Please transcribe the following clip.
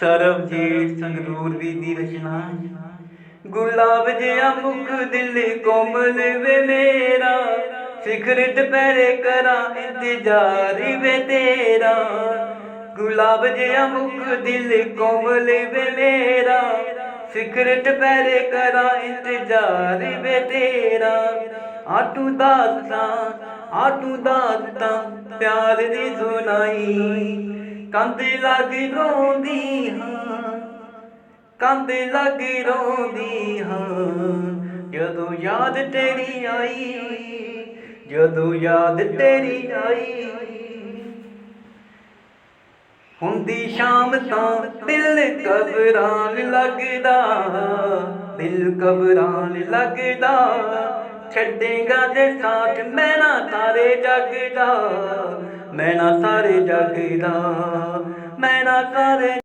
ਸਰਬਜੀਤ ਸੰਗਰੂਰ ਵੀ ਦੀ ਰਚਨਾ। ਗੁਲਾਬ ਜਿਹਾ ਮੁਖ ਦਿਲ ਕੋਮਲ ਵੇ ਮੇਰਾ। ਸਿਖਰ ਦੁਪਹਿਰੇ ਕਰਾਂ, ਇੰਤਜ਼ਾਰ ਵੇ ਤੇਰਾ। ਗੁਲਾਬ ਜਿਹਾ ਮੁਖ ਦਿਲ ਕੋਮਲ ਵੇ ਮੇਰਾ। ਸਿਖਰ ਦੁਪਹਿਰੇ ਕਰਾਂ, ਇੰਤਜ਼ਾਰ ਵੇ ਤੇਰਾ। ਆਟੂ ਦਾਤਾ ਆਟੂ ਦਾਤਾ, ਪਿਆਰ ਦੀ ਸੁਣਾਈ। ਕੰਧ ਲੱਗ ਰੋਂਦੀ ਕੰਧ ਲੱਗ ਰੋਂਦੀ ਹਾਂ। ਜਦੋਂ ਯਾਦ ਤੇਰੀ ਆਈ, ਜਦੋਂ ਯਾਦ ਤੇਰੀ ਆਈ। ਹੁੰਦੀ ਸ਼ਾਮ ਤਾਂ ਦਿਲ ਕਬਰਾਂ ਲੱਗਦਾ, ਦਿਲ ਕਬਰਾਂ ਲੱਗਦਾ। ਛੱਡੇਗਾ ਜੇ ਸਾਥ ਮੈਂ ਨਾ ਤਾਰੇ ਜਗਦਾ ਮੈਂ ਨਾ ਤਾਰੇ ਜਗਦਾ ਮੈਂ ਨਾ ਤਾਰੇ